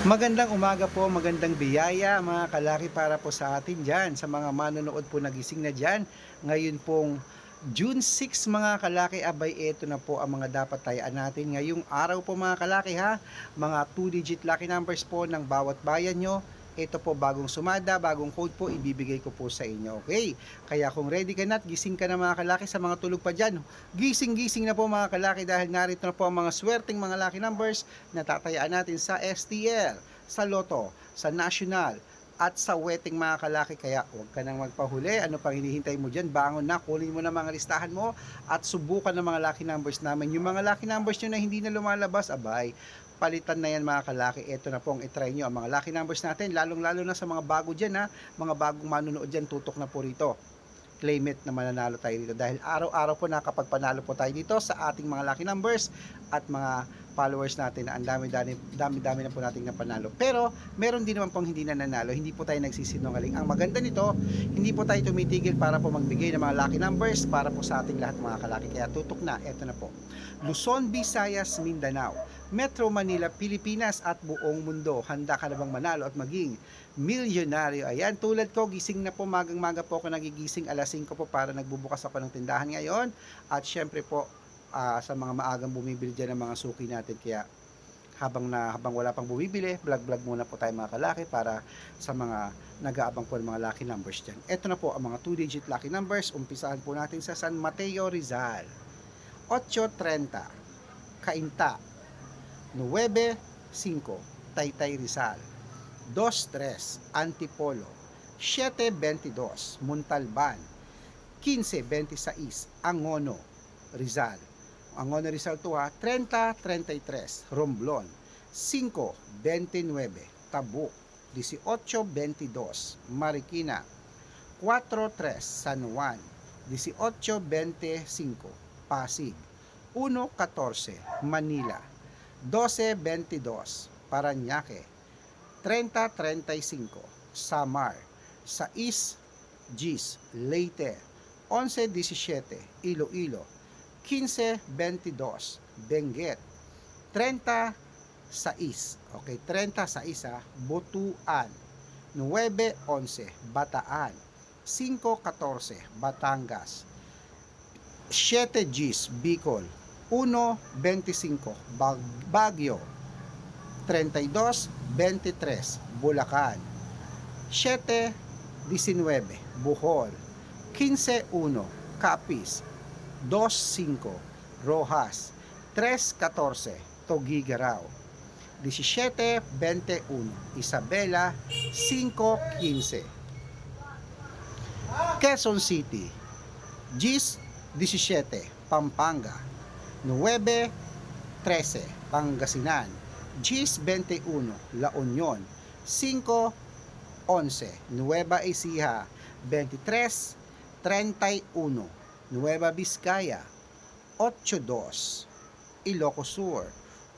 Magandang umaga po, magandang biyaya mga kalaki para po sa atin dyan, sa mga manonood po nagising na dyan. Ngayon pong June 6 mga kalaki, abay ito na po ang mga dapat tayaan natin. Ngayong araw po mga kalaki ha, mga 2-digit lucky numbers po ng bawat bayan nyo. Ito po bagong sumada, bagong code po, ibibigay ko po sa inyo. Okay? Kaya kung ready ka na at gising ka na mga kalaki sa mga tulog pa dyan, gising-gising na po mga kalaki dahil narito na po ang mga swerteng mga lucky numbers na tatayaan natin sa STL, sa Lotto, sa National, at sa wedding mga kalaki. Kaya huwag ka nang magpahuli. Ano pang hinihintay mo dyan? Bangon na, kunin mo na mga listahan mo at subukan ng mga lucky numbers namin. Yung mga lucky numbers nyo na hindi na lumalabas, abay, palitan na yan mga kalaki. Ito na pong itry nyo ang mga lucky numbers natin. Lalong-lalo na sa mga bago dyan ha. Mga bagong manunood dyan, tutok na po rito claim it na mananalo tayo dito dahil araw-araw po nakapagpanalo po tayo dito sa ating mga lucky numbers at mga followers natin na ang dami-dami dami-dami na po nating napanalo. Pero meron din naman pong hindi na nanalo, hindi po tayo nagsisinungaling. Ang maganda nito, hindi po tayo tumitigil para po magbigay ng mga lucky numbers para po sa ating lahat mga kalaki. Kaya tutok na, eto na po. Luzon, Visayas, Mindanao, Metro Manila, Pilipinas at buong mundo. Handa ka na bang manalo at maging milyonaryo? Ayan, tulad ko, gising na po, magang-maga po ako nagigising, alas 5 po para nagbubukas ako ng tindahan ngayon. At syempre po, ah, sa mga maagang bumibili dyan ng mga suki natin. Kaya habang na habang wala pang bumibili, vlog-vlog muna po tayo mga kalaki para sa mga nag-aabang po ng mga lucky numbers dyan. Ito na po ang mga 2-digit lucky numbers. Umpisahan po natin sa San Mateo Rizal. 8.30 Kainta 9.5 Taytay Rizal. 2.3 Antipolo. 7.22 Muntalban 15.26 Angono Rizal. Angono Rizal to ha 30.33 Romblon. 5.29 Tabuk 18.22 Marikina. 4.3 San Juan. 18.25 Pasig. 1.14 Manila 12.22 Paranaque. 30.35 Samar. 6 Gis Leyte. 11.17 Iloilo. 15.22 Benguet. 36 okay 36 ah, Butuan. 9.11 Bataan. 5.14 Batangas. 7 Gis Bicol 1.25 Bag- Baguio. 32.23 Bulacan. 7.19 Bohol. 15.1 Capiz. 2.5 Rojas. 3.14 Togigaraw 17.21 Isabela. 5.15 Quezon City. Gis 17 Pampanga 9.13 Pangasinan. Gis 21 La Union. 5.11 Nueva Ecija. 23.31 Nueva Vizcaya. 8.2 Ilocos Sur.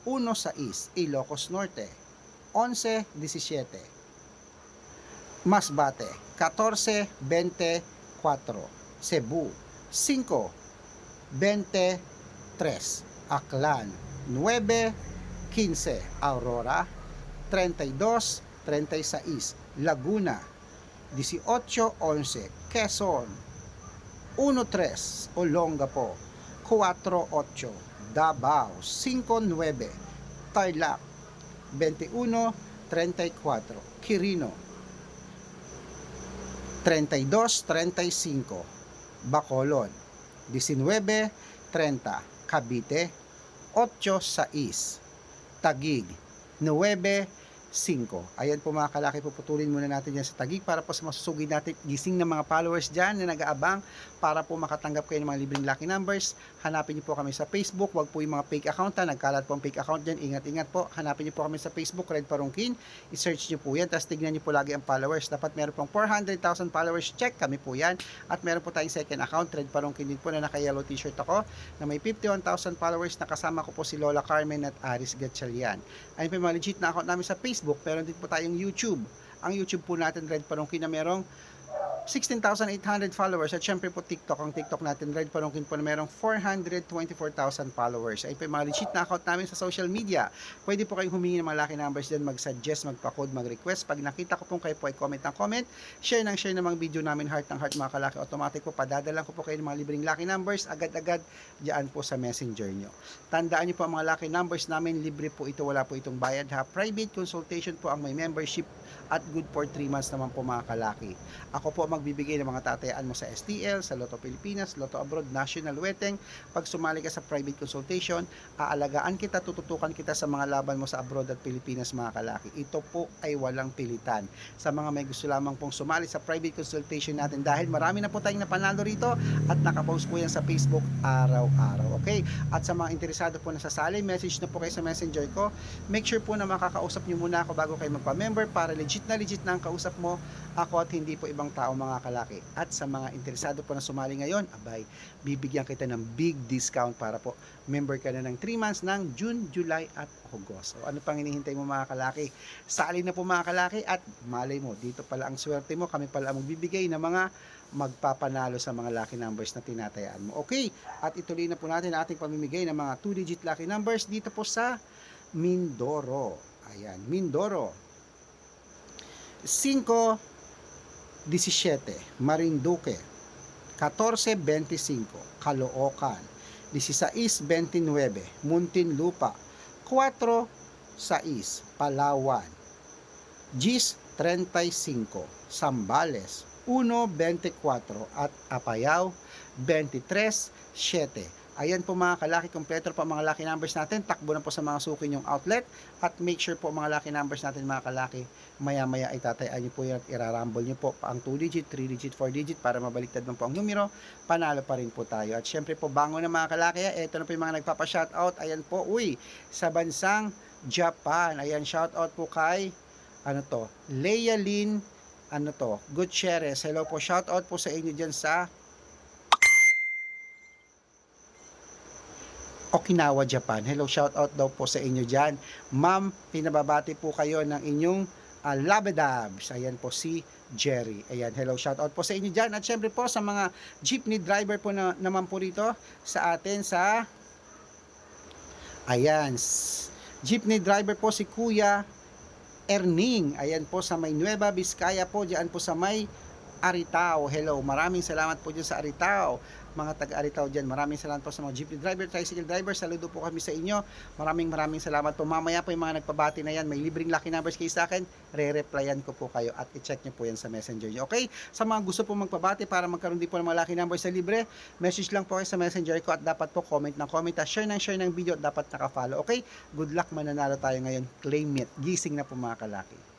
1.6 Ilocos Norte. 11.17 Masbate. 14.24 Cebu 5.23 Aklan 9.15 Aurora 32.36 Laguna 18.11 Quezon 1.3 Olongapo 4.8 Davao 5.9 Tarlac 21.34 Quirino 32.35 Bacolod 19.30 Cavite 8.6 Tagig 9.5 Ayan po mga kalaki, puputulin muna natin yan sa Tagig para po sa masusugid natin gising ng mga followers dyan na nag-aabang para po makatanggap kayo ng mga libreng lucky numbers. Hanapin niyo po kami sa Facebook, wag po yung mga fake account ha, nagkalat po ang fake account dyan, ingat-ingat po. Hanapin niyo po kami sa Facebook, Red Parungkin, i-search niyo po yan, tapos tignan niyo po lagi ang followers. Dapat meron pong 400,000 followers, check kami po yan. At meron po tayong second account, Red Parungkin din po na naka-yellow t-shirt ako, na may 51,000 followers, nakasama ko po si Lola Carmen at Aris Gatchalian. Ayun po yung mga legit na account namin sa Facebook, meron din po tayong YouTube. Ang YouTube po natin, Red Parungkin, na merong 16,800 followers at syempre po TikTok, ang TikTok natin, Red Palongkin po na merong 424,000 followers. Ay po yung mga legit na account namin sa social media. Pwede po kayong humingi ng mga lucky numbers dyan, mag-suggest, magpa-code, mag-request. Pag nakita ko po kayo po ay comment ng comment, share ng share ng mga video namin, heart ng heart mga kalaki, automatic po, padadalan ko po kayo ng mga libreng lucky numbers, agad-agad dyan po sa messenger nyo. Tandaan nyo po ang mga lucky numbers namin, libre po ito, wala po itong bayad ha. Private consultation po ang may membership at good for 3 months naman po mga kalaki. Ako po magbibigay ng mga tatayaan mo sa STL, sa Lotto Pilipinas, Lotto Abroad, National Weteng. Pag sumali ka sa private consultation, aalagaan kita, tututukan kita sa mga laban mo sa abroad at Pilipinas mga kalaki. Ito po ay walang pilitan. Sa mga may gusto lamang pong sumali sa private consultation natin dahil marami na po tayong napanalo rito at nakapost po yan sa Facebook araw-araw. Okay? At sa mga interesado po na sasali, message na po kayo sa messenger ko. Make sure po na makakausap nyo muna ako bago kayo magpa-member para legit na legit na ang kausap mo ako at hindi po ibang tao mga kalaki. At sa mga interesado po na sumali ngayon, abay, bibigyan kita ng big discount para po member ka na ng 3 months ng June, July at August. O ano pang hinihintay mo mga kalaki? Sali na po mga kalaki at malay mo, dito pala ang swerte mo. Kami pala ang magbibigay ng mga magpapanalo sa mga lucky numbers na tinatayaan mo. Okay, at ituloy na po natin ating pamimigay ng mga 2-digit lucky numbers dito po sa Mindoro. Ayan, Mindoro. 5 17 Marinduque. 14 25 Caloocan. 16 29 Muntinlupa. 4 6 Palawan. Gis 35 Sambales 1 24 at Apayao. 23 7 Ayan po mga kalaki, kompleto po ang mga lucky numbers natin. Takbo na po sa mga suki yung outlet. At make sure po mga lucky numbers natin mga kalaki, maya-maya ay tatayaan nyo po yan at irarumble nyo po pa ang 2 digit, 3 digit, 4 digit para mabaliktad man po ang numero. Panalo pa rin po tayo. At syempre po, bango na mga kalaki, ito na po yung mga nagpapa-shoutout. Ayan po, uy, sa bansang Japan. Ayan, shoutout po kay, ano to, Leia Lynn, ano to, Gutierrez. Hello po, shoutout po sa inyo dyan sa Okinawa, Japan. Hello, shout out daw po sa inyo dyan. Ma'am, pinababati po kayo ng inyong uh, labadabs. Ayan po si Jerry. Ayan, hello, shout out po sa inyo dyan. At syempre po sa mga jeepney driver po na, naman po rito sa atin sa Ayan, jeepney driver po si Kuya Erning. Ayan po sa may Nueva Vizcaya po, diyan po sa may Aritao. Hello, maraming salamat po dyan sa Aritao. Mga taga-Aritao dyan, maraming salamat po sa mga jeepney driver, tricycle driver. Saludo po kami sa inyo. Maraming maraming salamat po. Mamaya po yung mga nagpabati na yan, may libreng lucky numbers kayo sa akin. Re-replyan ko po kayo at i-check nyo po yan sa messenger nyo. Okay? Sa mga gusto po magpabati para magkaroon din po ng mga lucky numbers sa libre, message lang po kayo sa messenger ko at dapat po comment ng comment at share ng share ng video at dapat nakafollow. Okay? Good luck mananalo tayo ngayon. Claim it. Gising na po mga kalaki.